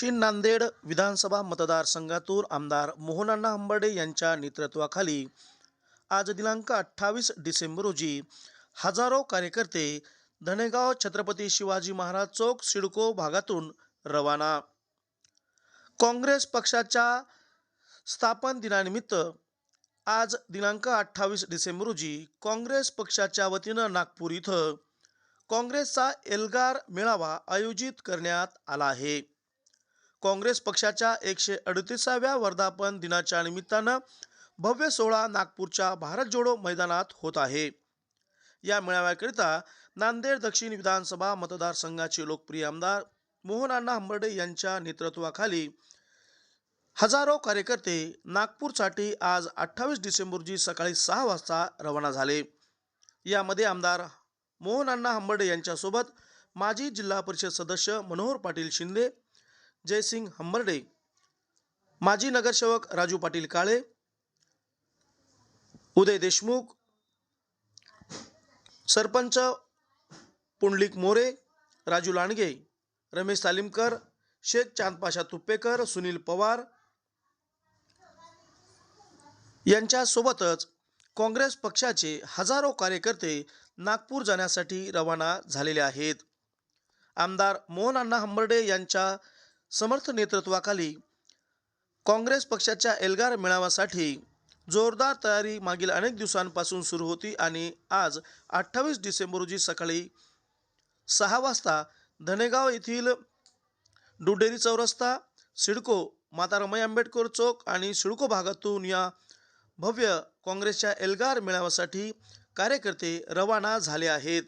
दक्षिण नांदेड विधानसभा मतदारसंघातून आमदार मोहनअण्णा हंबर्डे यांच्या नेतृत्वाखाली आज दिनांक अठ्ठावीस डिसेंबर रोजी हजारो कार्यकर्ते धनेगाव छत्रपती शिवाजी महाराज चौक सिडको भागातून रवाना. काँग्रेस पक्षाच्या स्थापन दिनानिमित्त आज दिनांक अठ्ठावीस डिसेंबर रोजी काँग्रेस पक्षाच्या वतीनं नागपूर इथं काँग्रेसचा एल्गार मेळावा आयोजित करण्यात आला आहे. काँग्रेस पक्षाच्या एकशे अडतीसाव्या वर्धापन दिनाच्या निमित्तानं भव्य सोहळा नागपूरच्या भारत जोडो मैदानात होत आहे. या मेळाव्याकरिता नांदेड दक्षिण विधानसभा मतदारसंघाचे लोकप्रिय आमदार मोहनअण्णा हंबर्डे यांच्या नेतृत्वाखाली हजारो कार्यकर्ते नागपूरसाठी आज अठ्ठावीस डिसेंबर रोजी सकाळी सहा वाजता रवाना झाले. यामध्ये आमदार मोहनअण्णा हंबर्डे यांच्यासोबत माजी जिल्हा परिषद सदस्य मनोहर पाटील शिंदे जयसिंग हंबर्डे. माजी नगरसेवक राजू पाटील काळे. उदय देशमुख. सरपंच पुंडलिक मोरे राजू लांडगे रमेश तालिमकर शेख चांदपाशा तुप्पेकर सुनील पवार यांच्यासोबतच काँग्रेस पक्षाचे हजारो कार्यकर्ते नागपूर जाण्यासाठी रवाना झालेले आहेत. आमदार मोहन अण्णा हंबर्डे यांच्या समर्थ नेतृत्वाखाली काँग्रेस पक्षाच्या एल्गार मेळाव्यासाठी जोरदार तयारी मागील अनेक दिवसांपासून सुरू होती आणि आज अठ्ठावीस डिसेंबर रोजी सकाळी सहा वाजता धनेगाव येथील डुडेरी चौरस्ता सिडको माता रमाई आंबेडकर चौक आणि सिडको भागातून या भव्य काँग्रेसच्या एल्गार मेळाव्यासाठी कार्यकर्ते रवाना झाले आहेत.